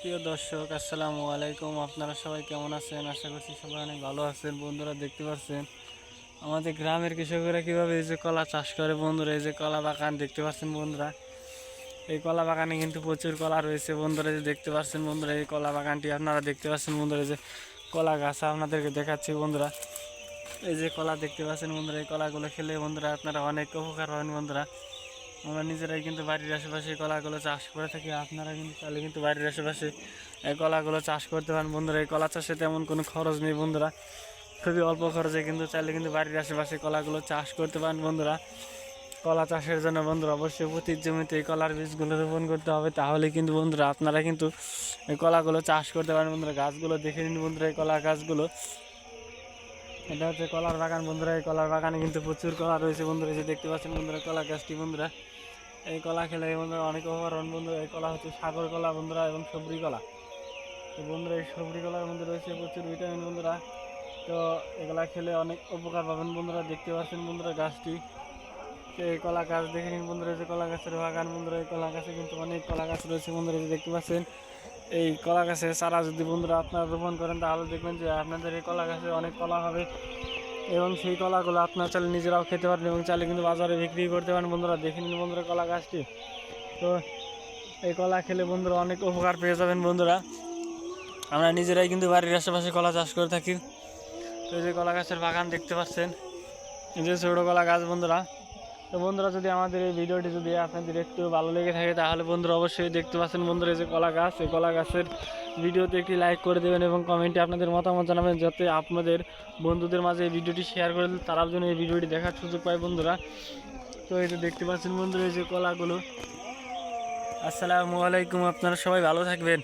প্রিয় দর্শক, আসসালামু আলাইকুম। আপনারা সবাই কেমন আছেন? আশা করছি সবাই অনেক ভালো আছেন। বন্ধুরা দেখতে পাচ্ছেন, আমাদের গ্রামের কৃষকেরা কীভাবে এই যে কলা চাষ করে বন্ধুরা, এই যে কলা বাগান দেখতে পাচ্ছেন বন্ধুরা। এই কলা বাগানে কিন্তু প্রচুর কলা রয়েছে বন্ধুরা যে দেখতে পাচ্ছেন বন্ধুরা, এই কলা বাগানটি আপনারা দেখতে পাচ্ছেন বন্ধুরা যে কলা গাছ আপনাদেরকে দেখাচ্ছি বন্ধুরা। এই যে কলা দেখতে পাচ্ছেন বন্ধুরা, এই কলাগুলো খেলে বন্ধুরা আপনারা অনেক উপকার পাবেন বন্ধুরা। আমরা নিজেরাই কিন্তু বাড়ির আশেপাশে কলাগুলো চাষ করে থাকি, আপনারা কিন্তু তাহলে কিন্তু বাড়ির আশেপাশে এই কলাগুলো চাষ করতে পারেন। বন্ধুরা, এই কলা চাষে তেমন কোনো খরচ নেই বন্ধুরা। খুবই অল্প খরচে কিন্তু চাইলে কিন্তু বাড়ির আশেপাশে কলাগুলো চাষ করতে পারেন বন্ধুরা। কলা চাষের জন্য বন্ধুরা, অবশ্যই প্রতি জমিতে এই কলার বীজগুলো রোপণ করতে হবে। তাহলে কিন্তু বন্ধুরা, আপনারা কিন্তু এই কলাগুলো চাষ করতে পারেন বন্ধুরা। গাছগুলো দেখে নিন বন্ধুরা, এই কলা গাছগুলো এটা হচ্ছে কলার বাগান বন্ধুরা, এই কলার বাগানে কিন্তু প্রচুর কলা রয়েছে বন্ধুরা যে দেখতে পাচ্ছেন বন্ধুরা, কলা গাছটি বন্ধুরা। এই কলা খেলে বন্ধুরা অনেক উপকরণ বন্ধুরা, এই কলা হচ্ছে সাগর কলা বন্ধুরা এবং সবরি কলা। তো বন্ধুরা, এই সবরি কলার মধ্যে রয়েছে প্রচুর ভিটামিন বন্ধুরা। তো এগুলা খেলে অনেক উপকার পাবেন বন্ধুরা, দেখতে পাচ্ছেন বন্ধুরা গাছটি। তো এই কলা গাছ দেখে নিন বন্ধুরা যে কলা গাছের বাগান বন্ধুরা, এই কলা গাছে কিন্তু অনেক কলা গাছ রয়েছে বন্ধুরা দেখতে পাচ্ছেন। এই কলা গাছের চারা যদি বন্ধুরা আপনারা রোপণ করেন, তাহলে দেখবেন যে আপনাদের এই কলা গাছে অনেক কলা হবে। এবং সেই কলাগুলো আপনারা চাইলে নিজেরাও খেতে পারেন এবং চাইলে কিন্তু বাজারে বিক্রি করতে পারেন। বন্ধুরা দেখে নিন বন্ধুরা কলা গাছটি। তো এই কলা খেলে বন্ধুরা অনেক উপকার পেয়ে যাবেন বন্ধুরা। আমরা নিজেরাই কিন্তু বাড়ির আশেপাশে কলা চাষ করে থাকি। তো এই যে কলা গাছের বাগান দেখতে পাচ্ছেন। এই যে ছোটো কলা গাছ বন্ধুরা। তো বন্ধুরা, যদি আমাদের এই ভিডিওটি যদি আপনাদের একটু ভালো লেগে থাকে, তাহলে বন্ধুরা অবশ্যই দেখতে পাচ্ছেন বন্ধুরা এই যে কলা গাছ। এই কলা গাছের ভিডিওতে একটি লাইক করে দেবেন এবং কমেন্টে আপনাদের মতামত জানাবেন, যাতে আপনাদের বন্ধুদের মাঝে এই ভিডিওটি শেয়ার করে দিলে তারাও যেন এই ভিডিওটি দেখার সুযোগ পায় বন্ধুরা। তো এই যে দেখতে পাচ্ছেন বন্ধুরা, এই যে কলাগুলো। আসসালামু আলাইকুম, আপনারা সবাই ভালো থাকবেন।